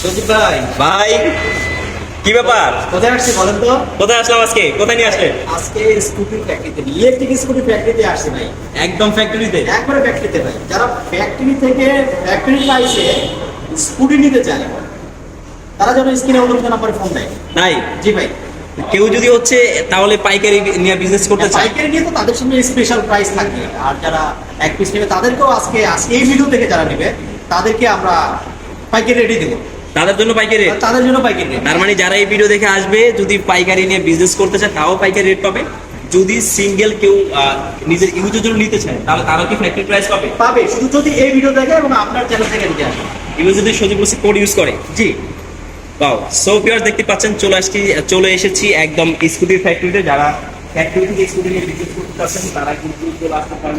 সজিব ভাই। ভাই কি ব্যাপার? কোথায় আসছি বলেন তো? কোথায় আসলাম আজকে? কোথায় নিয়ে আসলেন আজকে স্কুটি ফ্যাক্টরিতে ইলেকট্রিক স্কুটি ফ্যাক্টরিতে আসছে ভাই। একদম ফ্যাক্টরিতে একবারে ফ্যাক্টরিতে ভাই। যারা ফ্যাক্টরি থেকে ফ্যাক্টরি প্রাইসে স্কুটি নিতে চায়। তারা যেন স্ক্রিনে উল্লেখিত নাম্বারে ফোন দেয়। তাই? জি ভাই। কেউ যদি হচ্ছে তাহলে পাইকারি নিয়ে বিজনেস করতে চায়। পাইকারি নিয়ে তো তাদের সঙ্গে স্পেশাল প্রাইস থাকবে। আর যারা এক পিস নেবে তাদেরকেও আজকে আজকে এই ভিডিও থেকে যারা নেবে তাদেরকে আমরা পাইকারি রেডি দেবো। তাদের জন্য পাইকারি রেট তাদের জন্য পাইকারি রেট তার মানে যারা এই ভিডিও দেখে আসবে যদি পাইকারি নিয়ে বিজনেস করতে চায় তাও পাইকারি রেট পাবে। যদি সিঙ্গেল কেউ নিজের ইউজের জন্য নিতে চায় তাহলে তারা কি ফ্যাক্টরি প্রাইস পাবে? পাবে। শুধু যদি এই ভিডিও দেখে এবং আপনার চ্যানেল থেকে নিতে আসে। এগুলো যদি সজিব বসে কোড ইউজ করে। জি। বাও সো পিয়ার দেখতে পাচ্ছেন চলে আসছি চলে এসেছি একদম স্কুটির ফ্যাক্টরিতে যারা ফ্যাক্টরি থেকে স্কুটি নিয়ে বিক্রি করতে চাচ্ছেন তারা কিন্তু চলে আসতে পারেন।